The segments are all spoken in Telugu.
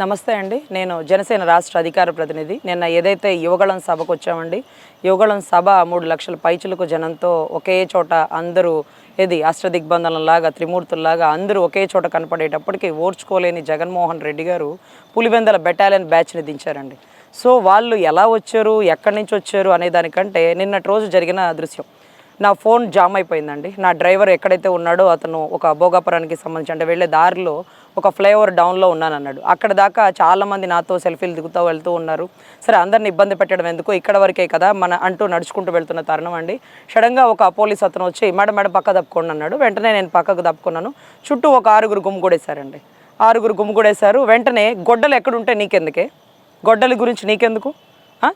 నమస్తే అండి. నేను జనసేన రాష్ట్ర అధికార ప్రతినిధి. నిన్న ఏదైతే యువగళం సభకు వచ్చామండి యువగళం సభ మూడు లక్షల పైచులకు జనంతో ఒకే చోట అందరూ ఏది అష్టదిగ్బంధనంలాగా త్రిమూర్తుల్లాగా అందరూ ఒకే చోట కనపడేటప్పటికీ ఓర్చుకోలేని జగన్మోహన్ రెడ్డి గారు పులివెందల బెటాలియన్ బ్యాచ్ని దించారండి. సో వాళ్ళు ఎలా వచ్చారు ఎక్కడి నుంచి వచ్చారు అనే దానికంటే నిన్నటి రోజు జరిగిన దృశ్యం. నా ఫోన్ జామ్ అయిపోయిందండి. నా డ్రైవర్ ఎక్కడైతే ఉన్నాడో అతను ఒక భోగాపురానికి సంబంధించి అంటే వెళ్ళే దారిలో ఒక ఫ్లైఓవర్ డౌన్లో ఉన్నాను అన్నాడు అక్కడ దాకా చాలామంది నాతో సెల్ఫీలు దిగుతూ వెళ్తూ ఉన్నారు. సరే అందరిని ఇబ్బంది పెట్టడం ఎందుకు? ఇక్కడ వరకే కదా మన అంటూ నడుచుకుంటూ వెళ్తున్న తరుణం అండి. సడన్గా ఒక పోలీస్ అతను వచ్చి మేడం మేడం పక్క తప్పుకోండి అన్నాడు. వెంటనే నేను పక్కకు తప్పుకున్నాను చుట్టూ ఒక ఆరుగురు గుమ్మిగూడేశారండి ఆరుగురు గుమ్మిగూడేశారు వెంటనే గొడ్డలు ఎక్కడుంటే నీకెందుకే? గొడ్డల గురించి నీకెందుకు?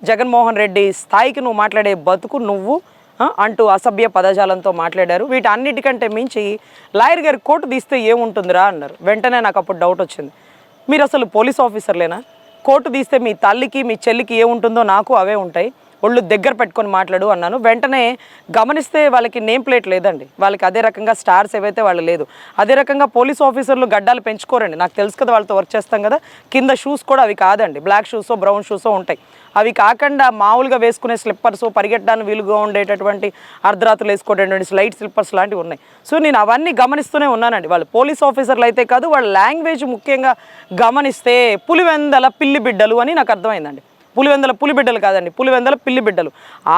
జగన్మోహన్ రెడ్డి స్థాయికి నువ్వు మాట్లాడే బతుకు నువ్వు అంటూ అసభ్య పదజాలంతో మాట్లాడారు. వీటన్నిటికంటే మించి లాయర్ గారి కోర్టు తీస్తే ఏముంటుందిరా అన్నారు. వెంటనే నాకు అప్పుడు డౌట్ వచ్చింది. మీరు అసలు పోలీస్ ఆఫీసర్లేనా? కోర్టు తీస్తే మీ తల్లికి మీ చెల్లికి ఏముంటుందో నాకు అవే ఉంటాయి. ఒళ్ళు దగ్గర పెట్టుకొని మాట్లాడు అన్నాను. వెంటనే గమనిస్తే వాళ్ళకి నేమ్ ప్లేట్ లేదండి. వాళ్ళకి అదే రకంగా స్టార్స్ ఏవైతే వాళ్ళు లేదు. అదే రకంగా పోలీస్ ఆఫీసర్లు గడ్డాలు పెంచుకోరండి. నాకు తెలుసు కదా వాళ్ళతో వర్క్ చేస్తాం కదా. కింద షూస్ కూడా అవి కాదండి. బ్లాక్ షూసో బ్రౌన్ షూసో ఉంటాయి. అవి కాకుండా మామూలుగా వేసుకునే స్లిప్పర్స్ పరిగెట్టడానికి వీలుగా ఉండేటటువంటి అర్ధరాత్రులు వేసుకునేటువంటి స్లైట్ స్లిప్పర్స్ లాంటివి ఉన్నాయి. సో నేను అవన్నీ గమనిస్తూనే ఉన్నానండి. వాళ్ళు పోలీస్ ఆఫీసర్లు అయితే కాదు వాళ్ళ లాంగ్వేజ్ ముఖ్యంగా గమనిస్తే పులివెందల పిల్లి బిడ్డలు అని నాకు అర్థమైందండి. పులివెందల పులిబిడ్డలు కాదండి పులివెందల పిల్లి బిడ్డలు.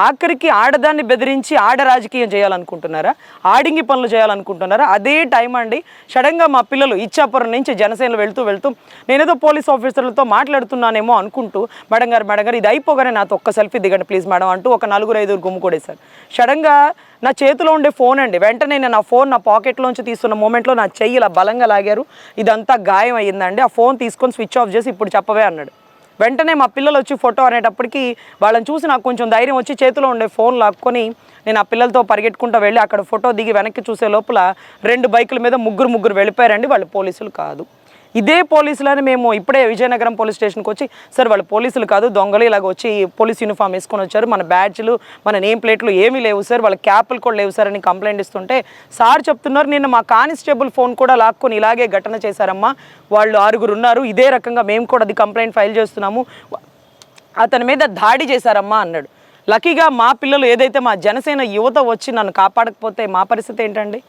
ఆఖరికి ఆడదాన్ని బెదిరించి ఆడ రాజకీయం చేయాలనుకుంటున్నారా? ఆడింగి పనులు చేయాలనుకుంటున్నారా? అదే టైం అండి సడన్గా మా పిల్లలు ఇచ్చాపురం నుంచి జనసేనలు వెళ్తూ వెళ్తూ నేనేదో పోలీస్ ఆఫీసర్లతో మాట్లాడుతున్నానేమో అనుకుంటూ మేడం గారు మేడం గారు ఇది అయిపోగానే నాతో ఒక్క సెల్ఫీ దిగండి ప్లీజ్ మేడం అంటూ ఒక నలుగురు ఐదుగురు గుమ్ముకొడేశారు సడన్గా నా చేతిలో ఉండే ఫోన్ అండి వెంటనే నేను నా ఫోన్ నా పాకెట్లోంచి తీసుకున్న మూమెంట్లో నా చెయ్యి ఇలా బలంగా లాగారు. ఇదంతా గాయం అయ్యిందండి. ఆ ఫోన్ తీసుకొని స్విచ్ ఆఫ్ చేసి ఇప్పుడు చెప్పవే అన్నాడు. వెంటనే మా పిల్లలు వచ్చి ఫోటో అనేటప్పటికి వాళ్ళని చూసి నాకు కొంచెం ధైర్యం వచ్చి చేతిలో ఉండే ఫోన్ లాక్కొని నేను ఆ పిల్లలతో పరిగెట్టుకుంటూ వెళ్ళి అక్కడ ఫోటో దిగి వెనక్కి చూసే లోపల రెండు బైకుల మీద ముగ్గురు ముగ్గురు వెళ్ళిపోయారండి వాళ్ళు పోలీసులు కాదు. ఇదే పోలీసులని మేము ఇప్పుడే విజయనగరం పోలీస్ స్టేషన్కి వచ్చి సార్ వాళ్ళు పోలీసులు కాదు దొంగలు ఇలాగ వచ్చి పోలీస్ యూనిఫామ్ వేసుకొని వచ్చారు. మన బ్యాడ్జ్లు మన నేమ్ ప్లేట్లు ఏమీ లేవు సార్. వాళ్ళ క్యాప్లు కూడా లేవు సార్ అని కంప్లైంట్ ఇస్తుంటే సార్ చెప్తున్నారు నిన్న మా కానిస్టేబుల్ ఫోన్ కూడా లాక్కొని ఇలాగే ఘటన చేశారమ్మా. వాళ్ళు ఆరుగురు ఉన్నారు. ఇదే రకంగా మేము కూడా అది కంప్లైంట్ ఫైల్ చేస్తున్నాము. అతని మీద దాడి చేశారమ్మా అన్నాడు. లక్కీగా మా పిల్లలు ఏదైతే మా జనసేన యువత వచ్చి నన్ను కాపాడకపోతే మా పరిస్థితి ఏంటండి?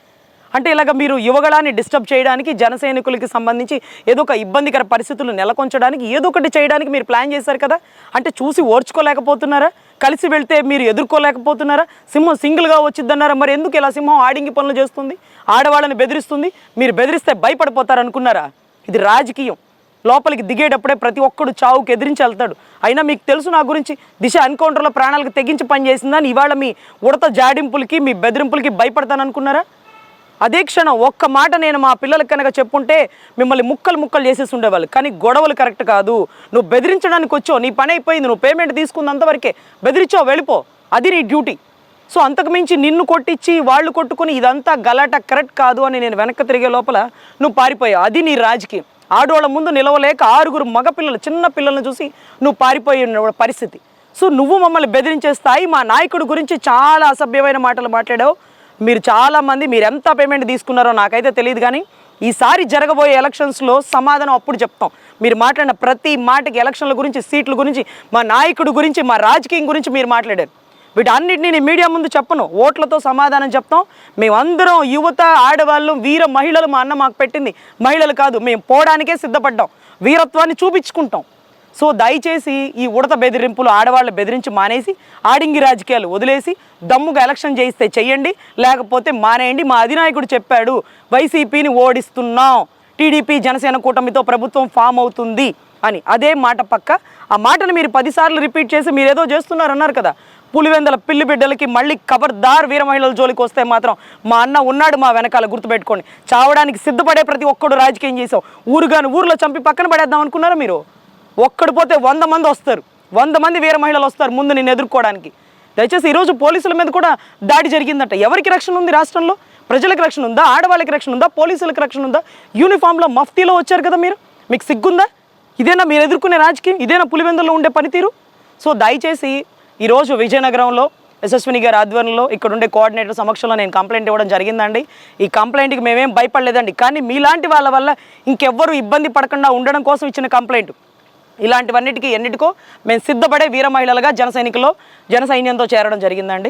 అంటే ఇలాగ మీరు యువగళాన్ని డిస్టర్బ్ చేయడానికి జనసైనికులకి సంబంధించి ఏదో ఒక ఇబ్బందికర పరిస్థితులు నెలకొంచడానికి ఏదో ఒకటి చేయడానికి మీరు ప్లాన్ చేశారు కదా? అంటే చూసి ఓర్చుకోలేకపోతున్నారా? కలిసి వెళ్తే మీరు ఎదుర్కోలేకపోతున్నారా? సింహం సింగిల్గా వచ్చిద్దన్నారా మరి ఎందుకు ఇలా సింహం ఆడింగి పనులు చేస్తుంది? ఆడవాళ్ళని బెదిరిస్తుంది? మీరు బెదిరిస్తే భయపడిపోతారనుకున్నారా? ఇది రాజకీయం. లోపలికి దిగేటప్పుడే ప్రతి ఒక్కడు చావుకి ఎదిరించి వెళ్తాడు. అయినా మీకు తెలుసు నా గురించి దిశ ఎన్కౌంటర్లో ప్రాణాలకు తెగించి పనిచేసిందని ఇవాళ మీ ఉడత జాడింపులకి మీ బెదిరింపులకి భయపడతాను అనుకున్నారా అదే క్షణం ఒక్క మాట నేను మా పిల్లలకి కనుక చెప్పుంటే మిమ్మల్ని ముక్కలు ముక్కలు చేసేసి ఉండేవాళ్ళు. కానీ గొడవలు కరెక్ట్ కాదు. నువ్వు బెదిరించడానికి వచ్చావు నీ పని అయిపోయింది నువ్వు పేమెంట్ తీసుకున్నంతవరకే బెదిరించావు వెళ్ళిపో. అది నీ డ్యూటీ సో అంతకు మించి నిన్ను కొట్టించి వాళ్ళు కొట్టుకుని ఇదంతా గలాట కరెక్ట్ కాదు అని నేను వెనక్కి తిరిగే లోపల నువ్వు పారిపోయావు. అది నీ రాజకీయం. ఆడవాళ్ళ ముందు నిలవలేక ఆరుగురు మగపిల్లలు చిన్న పిల్లల్ని చూసి నువ్వు పారిపోయి పరిస్థితి. సో నువ్వు మమ్మల్ని బెదిరించే స్థాయి మా నాయకుడి గురించి చాలా అసభ్యమైన మాటలు మాట్లాడావు. మీరు చాలామంది మీరు ఎంత పేమెంట్ తీసుకున్నారో నాకైతే తెలియదు కానీ ఈసారి జరగబోయే ఎలక్షన్స్లో సమాధానం అప్పుడు చెప్తాం. మీరు మాట్లాడిన ప్రతి మాటకి ఎలక్షన్ల గురించి సీట్ల గురించి మా నాయకుడి గురించి మా రాజకీయం గురించి మీరు మాట్లాడారు. వీటన్నిటిని నేను మీడియా ముందు చెప్పను. ఓట్లతో సమాధానం చెప్తాం. మేమందరం యువత ఆడవాళ్ళు వీర మహిళలు మా అన్న మాకు పెట్టింది. మహిళలు కాదు మేము పోవడానికే సిద్ధపడ్డాం. వీరత్వాన్ని చూపించుకుంటాం. సో దయచేసి ఈ ఉడత బెదిరింపులు ఆడవాళ్ళు బెదిరించి మానేసి ఆడింగి రాజకీయాలు వదిలేసి దమ్ముగా ఎలక్షన్ చేయిస్తే చెయ్యండి లేకపోతే మానేయండి. మా అధినాయకుడు చెప్పాడు వైసీపీని ఓడిస్తున్నాం. టీడీపీ జనసేన కూటమితో ప్రభుత్వం ఫామ్ అవుతుంది అని. అదే మాట పక్క. ఆ మాటను మీరు పదిసార్లు రిపీట్ చేసి మీరు ఏదో చేస్తున్నారన్నారు కదా. పులివెందల పిల్లి బిడ్డలకి మళ్ళీ కబర్దార్ వీర మహిళల జోలికి వస్తే మాత్రం మా అన్న ఉన్నాడు మా వెనకాల గుర్తుపెట్టుకోండి. చావడానికి సిద్ధపడే ప్రతి ఒక్కడు రాజకీయం చేసావు ఊరుగాను ఊర్లో చంపి పక్కన పడేద్దాం అనుకున్నారా మీరు? ఒక్కడు పోతే వంద మంది వస్తారు. వంద మంది వీర మహిళలు వస్తారు ముందు నేను ఎదుర్కోవడానికి. దయచేసి ఈరోజు పోలీసుల మీద కూడా దాడి జరిగిందంట. ఎవరికి రక్షణ ఉంది రాష్ట్రంలో? ప్రజలకు రక్షణ ఉందా? ఆడవాళ్ళకి రక్షణ ఉందా? పోలీసులకు రక్షణ ఉందా? యూనిఫామ్లో మఫ్తీలో వచ్చారు కదా మీరు? మీకు సిగ్గుందా? ఇదేనా మీరు ఎదుర్కొనే రాజకీయం? ఇదేనా పులివెందుల్లో ఉండే పనితీరు? సో దయచేసి ఈరోజు విజయనగరంలో యశస్విని గారి ఆధ్వర్యంలో ఇక్కడ ఉండే కోఆర్డినేటర్ సమక్షంలో నేను కంప్లైంట్ ఇవ్వడం జరిగిందండి. ఈ కంప్లైంట్కి మేమేం భయపడలేదండి. కానీ మీలాంటి వాళ్ళ వల్ల ఇంకెవ్వరూ ఇబ్బంది పడకుండా ఉండడం కోసం ఇచ్చిన కంప్లైంట్. ఇలాంటివన్నిటికీ ఎన్నిటికో మేము సిద్ధపడే వీర మహిళలుగా జన సైనికుల్లో జన సైన్యంతో చేరడం జరిగిందండి.